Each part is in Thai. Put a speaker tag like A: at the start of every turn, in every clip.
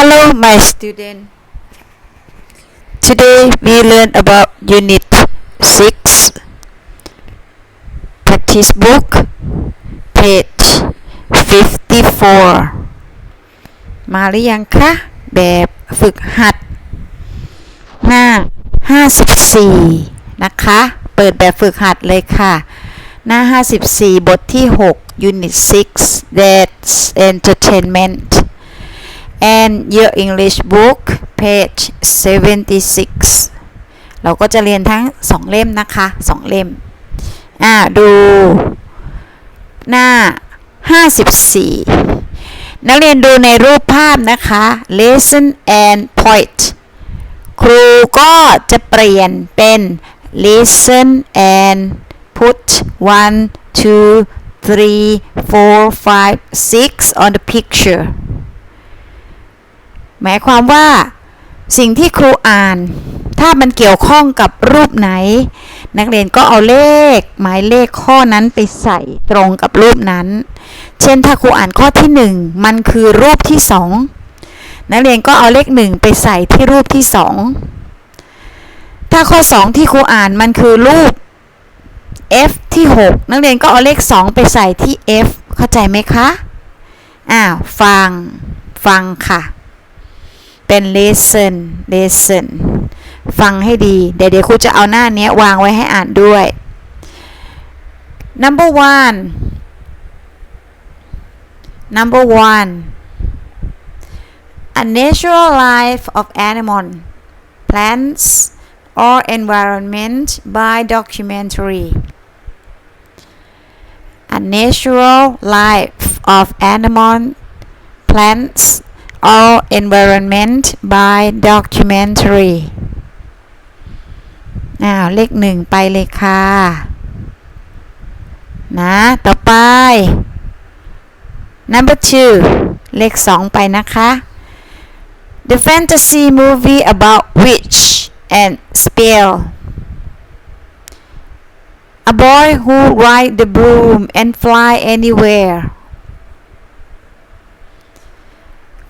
A: Hello, my student. Today we learn about Unit 6, practice book, page 54 มาหรือยังคะ แบบฝึกหัด หน้า 54 นะคะ เปิดแบบฝึกหัดเลยค่ะ หน้า 54 บทที่ 6 Unit 6 That's Entertainment and your English book page 76 เราก็จะเรียนทั้ง 2 เล่มนะคะ 2 เล่ม อ่า ดู หน้า 54 นักเรียนดูในรูปภาพนะคะ listen and point ครูก็จะเปลี่ยนเป็น listen and put one two three four five six on the picture หมายความว่าสิ่งที่ครูอ่าน ถ้ามันเกี่ยวข้องกับรูปไหน นักเรียนก็เอาเลข หมายเลขข้อนั้นไปใส่ตรงกับรูปนั้น เช่นถ้าครูอ่านข้อที่ 1 มันคือรูปที่ 2 นักเรียนก็เอาเลข 1 ไปใส่ที่รูปที่ 2 ถ้าข้อ 2 ที่ครูอ่านมันคือรูป f ที่ 6 นักเรียนก็เอาเลข 2 ไปใส่ที่ f เข้าใจไหมคะ อ้าว ฟัง ฟังค่ะ เป็น listen listen ฟังให้ดี เดี๋ยวเดี๋ยวครูจะเอาหน้าเนี้ยวางไว้ให้อ่านด้วย number one number one a natural life of animal plants or environment by documentary a natural life of animal plants or environment by documentary อ้าว เลขหนึ่งไปเลยค่ะ นะ ต่อไป number two เลขสองไปนะคะ the fantasy movie about witch and spell a boy who ride the broom and fly anywhere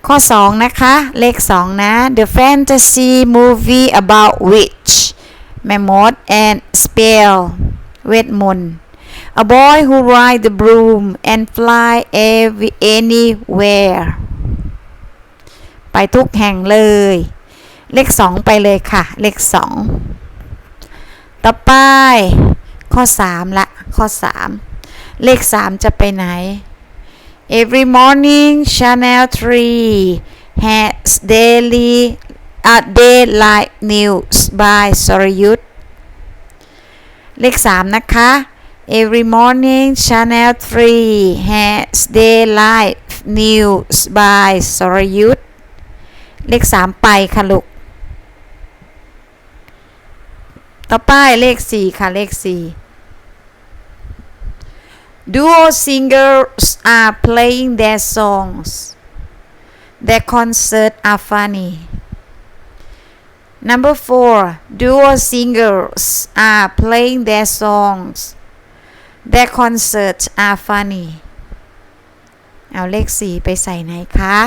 A: ข้อ 2 นะคะ เลข 2 นะ The fantasy movie about witch แม่มด and spell เวทมนต์ A boy who ride the broom and fly every anywhere ไปทุกแห่งเลย เลข 2 ไปเลยค่ะ เลข 2 ต่อไป ข้อ 3 ละ ข้อ 3 เลข 3 จะไปไหน Every morning Channel 3 has daily a daylight news by สรยุทธเลข 3 นะคะ Every morning Channel 3 has daylight news by สรยุทธเลข 3 ไปค่ะลูก ต่อไปเลข 4 ค่ะ เลข 4 Duo singers are playing their songs. Their concerts are funny. Number four, duo singers are playing their songs. Their concerts are funny. เอาเลขสี่ไปใส่ไหนคะ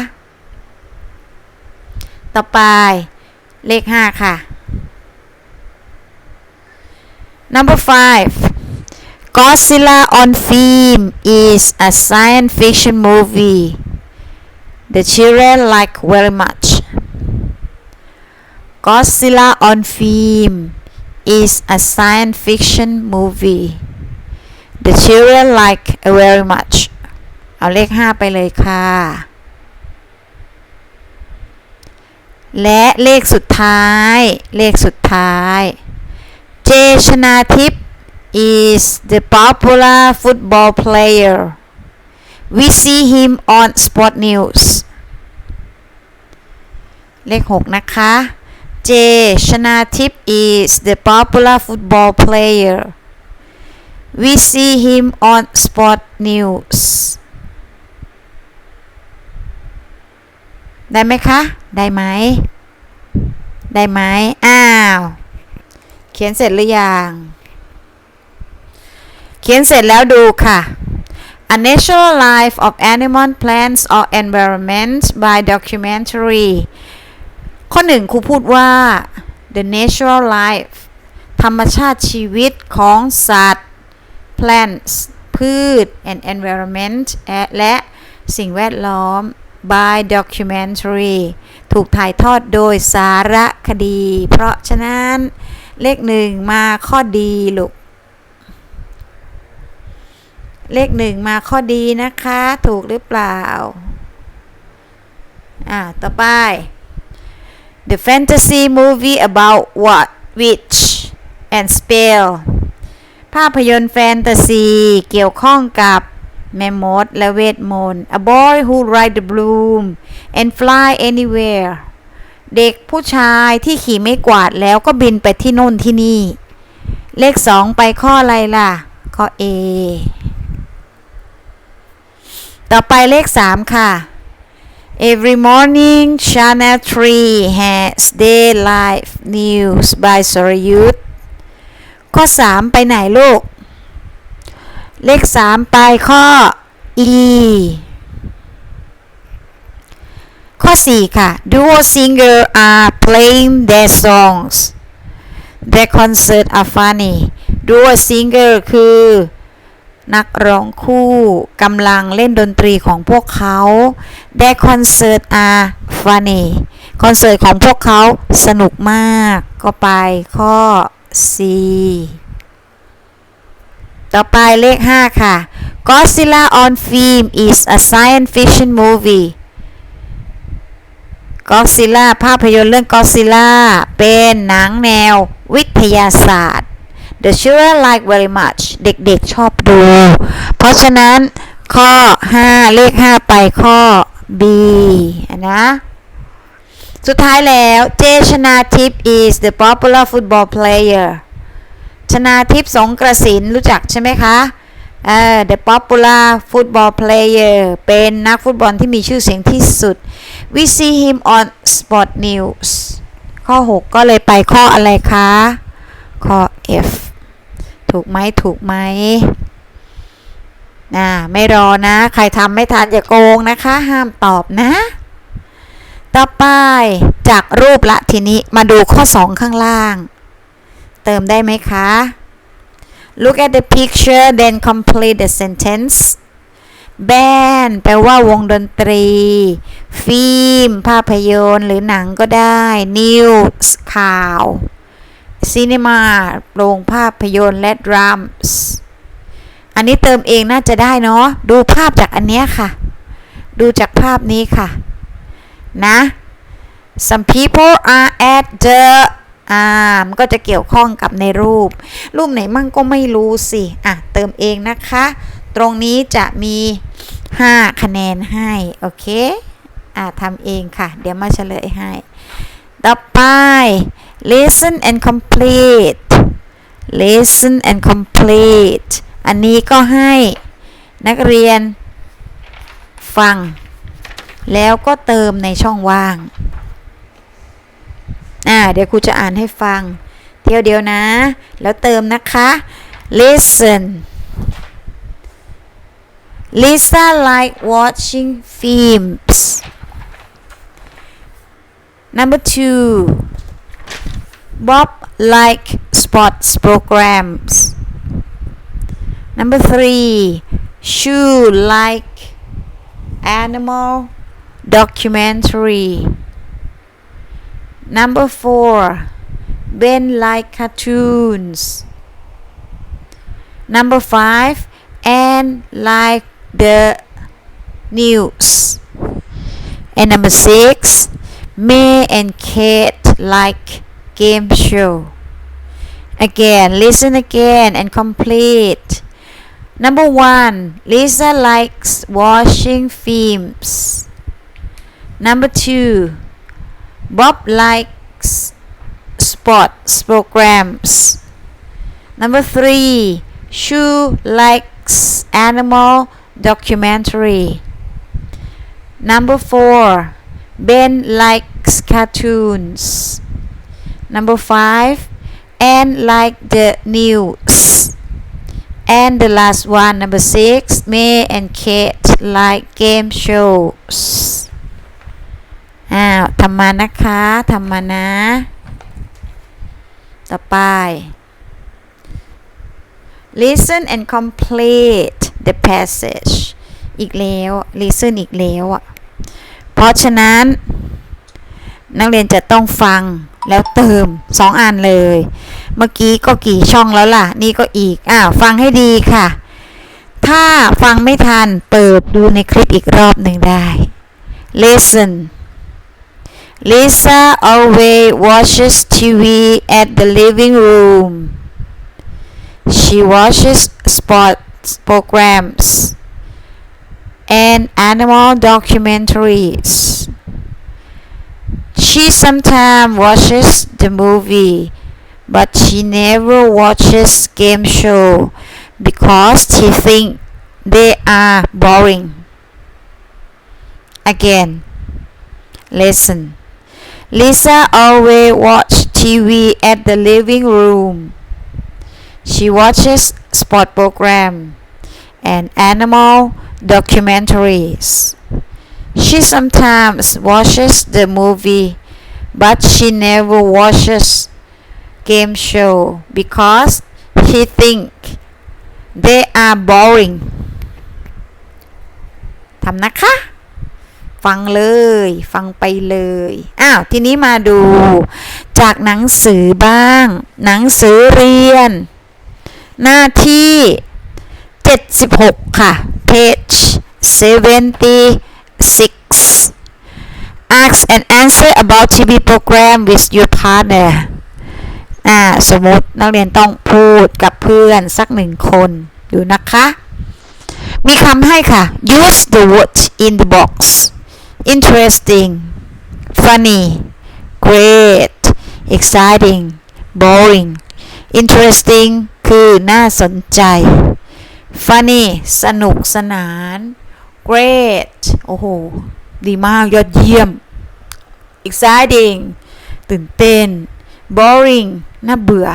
A: ต่อไป เลขห้าค่ะ Number five Godzilla on Film is a science fiction movie the children like very much. Godzilla on Film is a science fiction movie the children like very much. เอาเลข 5 ไปเลยค่ะ และเลขสุดท้าย เลขสุดท้าย เจชนาทิพย์ is the popular football player. We see him on Sport News. เลข 6 นะคะ J ชนาทิพ is the popular football player. We see him on Sport News. ได้ไหมคะ ได้ไหม ได้ไหม อ้าว เขียนเสร็จหรือยัง เขียนเสร็จแล้วดูค่ะ A A natural life of animal plants or environment by documentary ข้อหนึ่งครูพูดว่า the natural life ธรรมชาติชีวิตของสัตว์ plants พืช and environment และสิ่งแวดล้อม by documentary ถูกถ่ายทอดโดยสารคดี เพราะฉะนั้นเลขหนึ่งมาข้อดีลูก เลขหนึ่งมาข้อดีนะคะ ถูกหรือเปล่า อ่า ต่อไป The fantasy movie about what witch and spell ภาพยนตร์แฟนตาซีเกี่ยวข้องกับแม่มดและเวทมนต์ A boy who ride the broom and fly anywhere เด็กผู้ชายที่ขี่ไม่กวาดแล้วก็บินไปที่โน่นที่นี่ เลขสองไปข้ออะไรล่ะ ข้อ A ต่อไปเลขสามค่ะ Every morning Channel 3 has day life news by Sorayut ข้อ 3 ไปไหนลูก เลข 3 ไปข้อ E ข้อ 4 ค่ะ Duo singer are playing their songs their concert are funny Duo singer คือ นักร้องคู่กำลังเล่นดนตรีของพวกเขา Their concert are funny คอนเสิร์ตของพวกเขาสนุกมาก ก็ไปข้อ C ต่อไปเลข 5 ค่ะ Godzilla on film is a science fiction movie Godzilla ภาพยนตร์เรื่อง Godzilla เป็นหนังแนววิทยาศาสตร์ The children like very much เด็กๆชอบดู เพราะฉะนั้นข้อ 5 เลข 5 ไปข้อ B นะสุดท้ายแล้วเจชนาทิพย์ is the popular football player ชนาทิพย์สงกระสินรู้จักใช่ไหมคะเอ่อ the popular football player เป็นนักฟุตบอลที่มีชื่อเสียงที่สุด we see him on sport news ข้อ 6 ก็เลยไปข้ออะไรคะ ข้อ F ถูกไหมถูกไหมนะไม่รอนะ ใครทำไม่ทันอย่าโกงนะคะ ห้ามตอบนะ ต่อไปจากรูปละทีนี้มาดูข้อ 2 ข้างล่าง เติมได้ไหมคะ Look at the picture then complete the sentence band แปลว่าวงดนตรี ฟิล์ม ภาพยนตร์ หรือหนังก็ได้ news ข่าว cinema โรงภาพยนตร์และ drums อันนี้เติมเองน่าจะได้เนาะดูภาพจากอันเนี้ยค่ะ ดูจากภาพนี้ค่ะ นะ some people are at the อ่ามันก็จะเกี่ยวข้องกับในรูป รูปไหนมั่งก็ไม่รู้สิ อะ เติมเองนะคะ ตรงนี้จะมี 5 คะแนนให้ โอเค อะทำเองค่ะ เดี๋ยวมาเฉลยให้ ต่อไป listen and complete listen and complete อันนี้ก็ให้นักเรียนฟัง แล้วก็เติมในช่องว่าง อ่า เดี๋ยวครูจะอ่านให้ฟัง เที่ยวเดียวนะ แล้วเติมนะคะ listen Lisa like watching films number two Bob like sports programs number three Shu like animal documentary Number four, Ben like cartoons. Number five, Anne like the news. And number six, May and Kate like game show. Again, listen again and complete. Number one, Lisa likes watching films. Number two, Bob likes sports programs. Number three, Shu likes animal documentary. Number four, Ben likes cartoons. Number five, Anne like the news. And the last one number six May and Kate like game shows อ้าวทำมานะคะทำมานะ ต่อไป listen and complete the passage อีกแล้ว listen อีกแล้วอะ เพราะฉะนั้น นักเรียนจะต้องฟัง แล้วเติมสองอันเลย เมื่อกี้ก็กี่ช่องแล้วล่ะ นี่ก็อีกอ้าวฟังให้ดีค่ะ ถ้าฟังไม่ทันเปิดดูในคลิปอีกรอบหนึ่งได้ listen Lisa always watches TV at the living room. She watches sports programs and animal documentaries. She sometimes watches the movie, but she never watches game show because she think they are boring. Again, listen. Lisa always watch TV at the living room. She watches sport program and animal documentaries. She sometimes watches the movie, but she never watches game show because she think they are boring ทำนะคะ ฟังเลย ฟังไปเลย อ้าว ทีนี้มาดู จากหนังสือบ้าง หนังสือเรียน หน้าที่ 76 ค่ะ page 6. ask and answer about TV program with your partner อ่าสมมตินักเรียนต้องพูดกับเพื่อนสักหนึ่งคนดูนะคะ มีคำให้ค่ะ use the words in the box interesting funny great exciting boring interesting คือน่าสนใจ funny สนุกสนาน great โอ้โห ดีมาก ยอดเยี่ยม exciting ตื่นเต้น boring น่าเบื่อ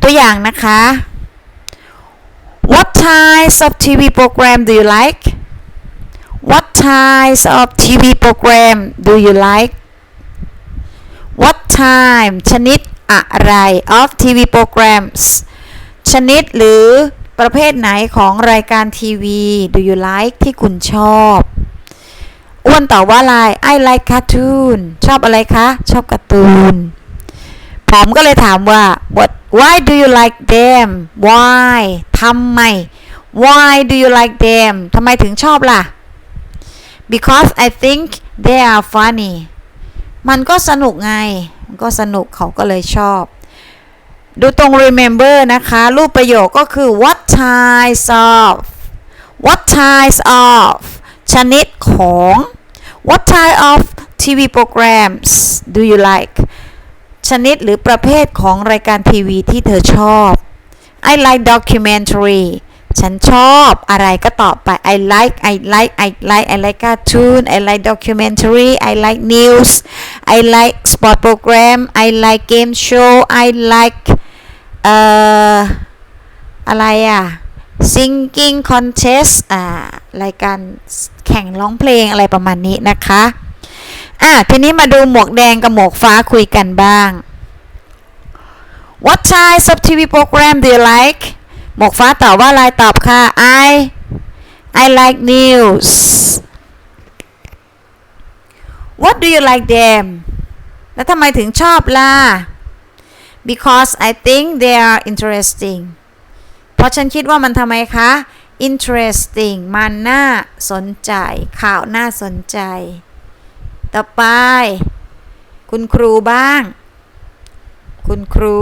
A: ตัวอย่างนะคะ What types of TV program do you like What types of TV program do you like What time ชนิดอะไร of TV programs ชนิดหรือ ประเภทไหนของรายการทีวี do you like ที่คุณชอบอ้วนตอบว่าอะไร I like cartoon ชอบอะไรคะ ชอบการ์ตูนผมก็เลยถามว่า what why do you like them why ทำไม why do you like them ทำไมถึงชอบล่ะ because I think they are funny มันก็สนุกไง มันก็สนุกเขาก็เลยชอบ ดูตรง remember นะคะ รูปประโยคก็คือ what types of what types of ชนิดของ what type of TV programs do you like ชนิดหรือประเภทของรายการทีวีที่เธอชอบ I like documentary ฉันชอบอะไรก็ตอบไป I like I like I like I like cartoon I like documentary I like news I like sport program I like game show I like เอ่ออะไรอะ singing contest อ่ารายการแข่งร้องเพลงอะไรประมาณนี้นะคะอะทีนี้มาดูหมวกแดงกับหมวกฟ้าคุยกันบ้าง What types of TV program do you like หมวกฟ้าตอบว่าอะไรตอบค่ะ I I like news What do you like them แล้วทำไมถึงชอบล่ะ Because I think they are interesting เพราะฉันคิดว่ามันทำไมคะ interesting มันน่าสนใจ ข่าวน่าสนใจ ต่อไป คุณครูบ้าง คุณครู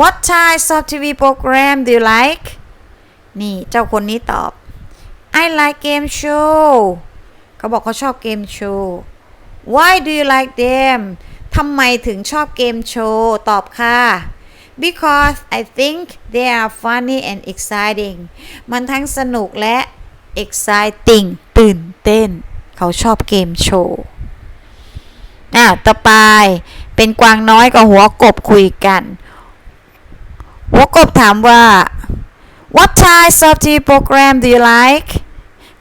A: What types of TV program do you like นี่ เจ้าคนนี้ตอบ I like game show เขาบอกเขาชอบเกมโชว์ Why do you like them ทำไมถึงชอบเกมโชว์ตอบค่ะ Because I think they are funny and exciting มันทั้งสนุกและ exciting ตื่นเต้น เขาชอบเกมโชว์อะต่อไปเป็นกวางน้อยกับหัวกบคุยกัน หัวกบถามว่า What types of TV program do you like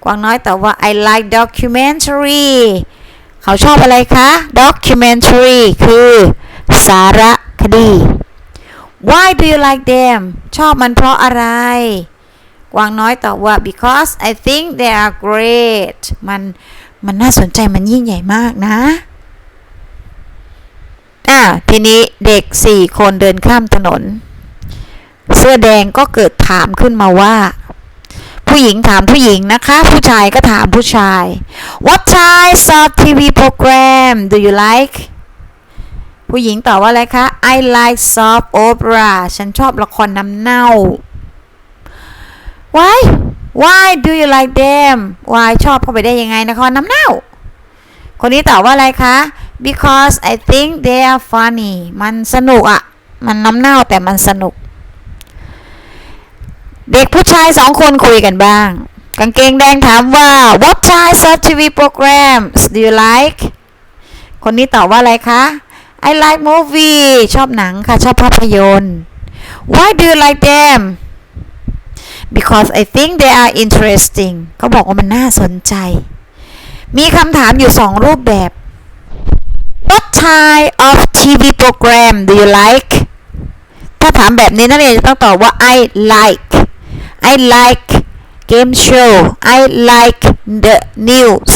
A: กวางน้อยตอบว่า I like documentary เขาชอบอะไรคะ documentary คือ สารคดี Why do you like them ชอบมันเพราะอะไร กวางน้อยตอบว่า because I think they are great มันมันน่าสนใจมันยิ่งใหญ่มากนะอ่าทีนี้เด็กสี่คนเดินข้ามถนน เสื้อแดงก็เกิดถามขึ้นมาว่า ผู้หญิงถามผู้หญิงนะคะ ผู้ชายก็ถามผู้ชาย What types of TV program do you like ผู้หญิงตอบว่าอะไรคะ I like soap opera ฉันชอบละครน้ำเน่า Why Why do you like them Why ชอบเข้าไปได้ยังไงละครน้ำเน่า คนนี้ตอบว่าอะไรคะ Because I think they are funny มันสนุกอะ่ะมันน้ำเน่าแต่มันสนุก เด็กผู้ชายสองคนคุยกันบ้าง กางเกงแดงถามว่า What types of TV programs do you like คนนี้ตอบว่าอะไรคะ I like movie ชอบหนังค่ะ ชอบภาพยนตร์ Why do you like them Because I think they are interesting เขาบอกว่ามันน่าสนใจ มีคำถามอยู่สองรูปแบบ What type of TV program do you like ถ้าถามแบบนี้นักเรียนจะต้องตอบว่า I like I like game show I like the news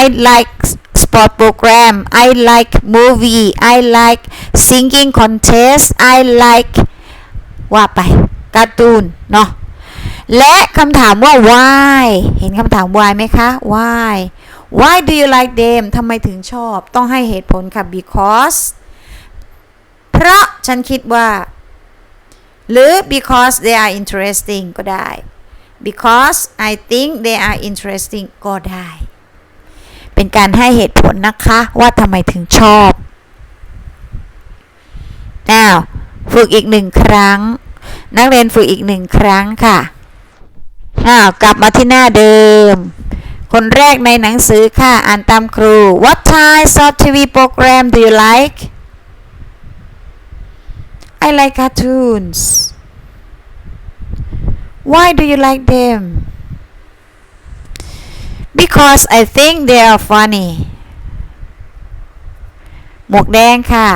A: I like sport program I like movie I like singing contest I like ว่าไปการ์ตูนเนาะและคำถามว่า why เห็นคำถาม why ไหมคะ why why do you like them ทำไมถึงชอบ ต้องให้เหตุผลค่ะ because เพราะฉันคิดว่า หรือ because they are interesting ก็ได้ because I think they are interesting ก็ได้ เป็นการให้เหตุผลนะคะว่าทำไมถึงชอบอ้าฝึกอีกหนึ่งครั้ง นักเรียนฝึกอีกหนึ่งครั้งค่ะอ้าวกลับมาที่หน้าเดิม คนแรกในหนังสือค่ะ อ่านตามครู What types of TV program do you like I like cartoons Why do you like them Because I think they are funny หมวกแดงค่ะ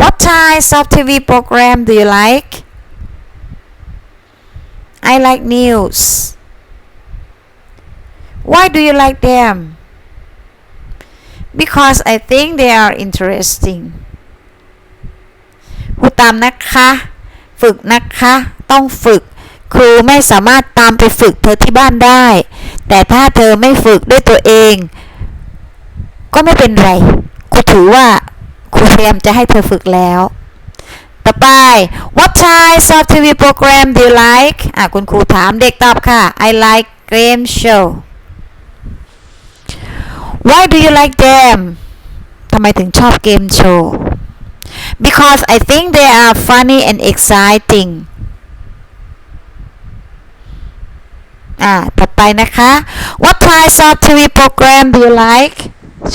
A: What types of TV program do you like I like news Why do you like them Because I think they are interesting พูดตามนะคะ ฝึกนะคะ ต้องฝึก ครูไม่สามารถตามไปฝึกเธอที่บ้านได้ แต่ถ้าเธอไม่ฝึกด้วยตัวเอง ก็ไม่เป็นไร ครูถือว่าครูพยายามจะให้เธอฝึกแล้ว ต่อไป What types of TV program do you like อะคุณครูถามเด็กตอบค่ะ I like game show Why do you like them ทำไมถึงชอบเกมโชว์ Because I think they are funny and exciting อ่าต่อไปนะคะ What types of TV program do you like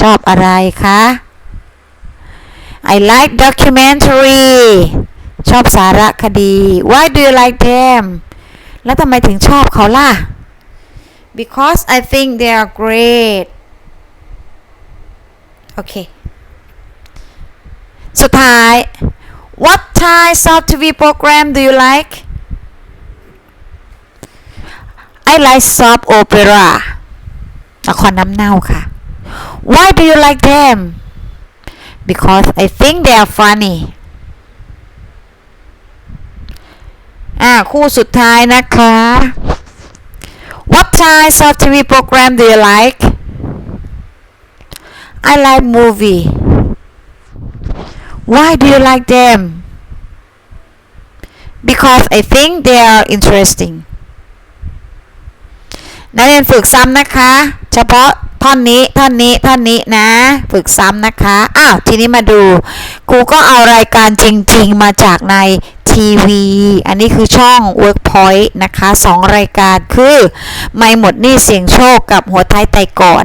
A: ชอบอะไรคะ I like documentary ชอบสารคดี Why do you like them แล้วทำไมถึงชอบเขาล่ะ Because I think they are great โอเค สุดท้าย What types of TV program do you like I like soap opera ละครน้ำเน่าค่ะ Why do you like them Because I think they are funny อ่า คู่สุดท้ายนะคะ What types of TV program do you like I like movie Why do you like them Because I think they are interesting นักเรียนฝึกซ้ำนะคะ เฉพาะท่อนนี้ท่อนนี้ท่อนนี้นะ ฝึกซ้ำนะคะอ้าวทีนี้มาดูครูก็เอารายการจริง ๆ มาจากในทีวีอันนี้คือช่อง Workpoint นะคะสองรายการคือ ไม่หมดนี่เสียงโชคกับหัวท้ายไตก่อน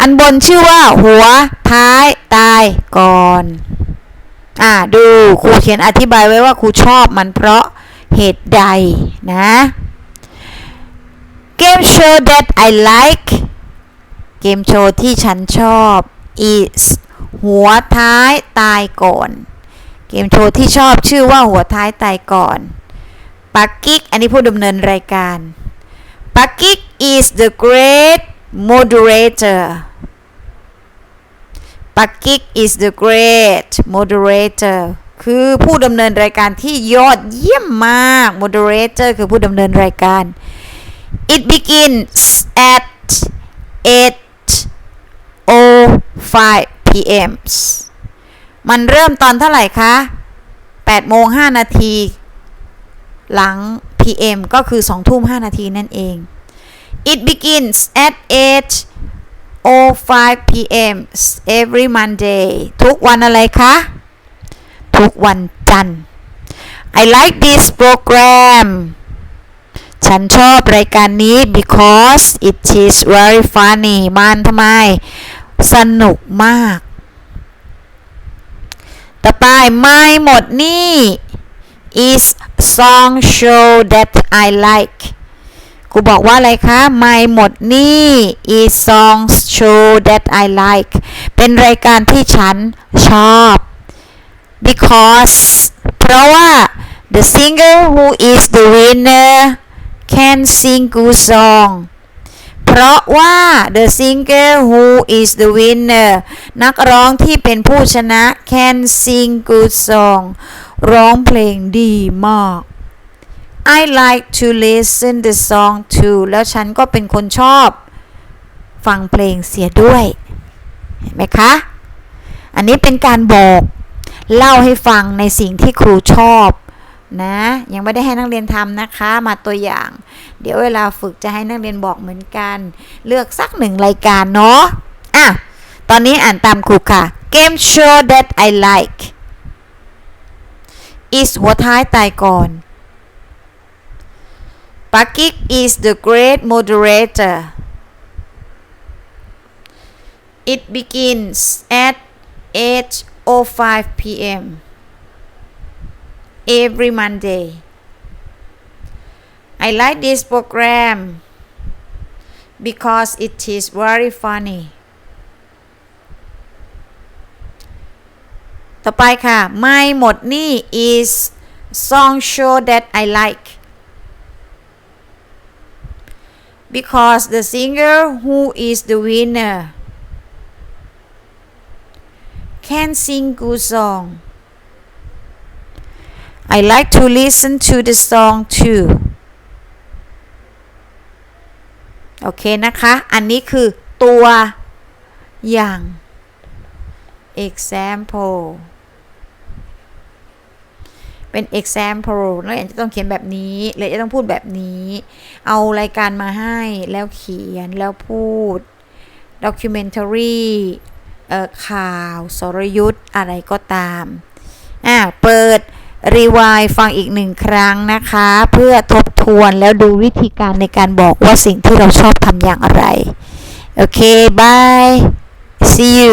A: อันบนชื่อว่าหัวท้ายตายก่อน อ่าดูครูเขียนอธิบายไว้ว่าครูชอบมันเพราะเหตุใดนะ Game show that I like เกมโชว์ที่ฉันชอบ is หัวท้ายตายก่อน เกมโชว์ที่ชอบชื่อว่าหัวท้ายตายก่อนปักกิกอันนี้ผู้ดำเนินรายการปักกิก is the great moderator ปักกิก is the great moderator คือผู้ดำเนินรายการที่ยอดเยี่ยมมาก moderator คือผู้ดำเนินรายการ it begins at 8:05 p.m. มันเริ่มตอนเท่าไหร่คะ8โมง5นาที หลัง p.m. ก็คือ 2 ทุ่ม 5 นาทีนั่นเอง it begins at 8:05 p.m. every Monday ทุกวันอะไรคะ ทุกวันจันทร์ I like this program ฉันชอบรายการนี้ because it is very funny มันทำไม สนุกมาก ต่อไปไม่หมดนี่ is song show that I like กูบอกว่าอะไรคะไม่หมดนี่ is songs show that I like เป็นรายการที่ฉันชอบ because เพราะว่า the singer who is the winner can sing good song เพราะว่า the singer who is the winner นักร้องที่เป็นผู้ชนะ can sing good song ร้องเพลงดีมาก I like to listen the song too แล้วฉันก็เป็นคนชอบ ฟังเพลงเสียด้วย เห็นไหมคะ อันนี้เป็นการบอกเล่าให้ฟังในสิ่งที่ครูชอบนะ ยังไม่ได้ให้นักเรียนทำนะคะ มาตัวอย่าง เดี๋ยวเวลาฝึกจะให้นักเรียนบอกเหมือนกัน เลือกสักหนึ่งรายการเนาะอะตอนนี้อ่านตามครูค่ะ Game show that I like is หัวท้ายตายก่อน Pakik is the great moderator. It begins at 8:05 p.m. every Monday. I like this program because it is very funny. ต่อไปค่ะ ไม่หมดนี่ is song show that I like because the singer who is the winner can sing good song. I like to listen to the song too. โอเคนะคะ อันนี้คือตัวอย่าง example เป็น example แล้วจะต้องเขียนแบบนี้เลยจะต้องพูดแบบนี้ เอารายการมาให้แล้วเขียนแล้วพูด documentary เอ่อข่าวสรยุทธ์อะไรก็ตาม อ่า เปิดรีวายฟังอีกหนึ่งครั้งนะคะ เพื่อทบทวนแล้วดูวิธีการในการบอกว่าสิ่งที่เราชอบทำอย่างไร โอเคบาย see you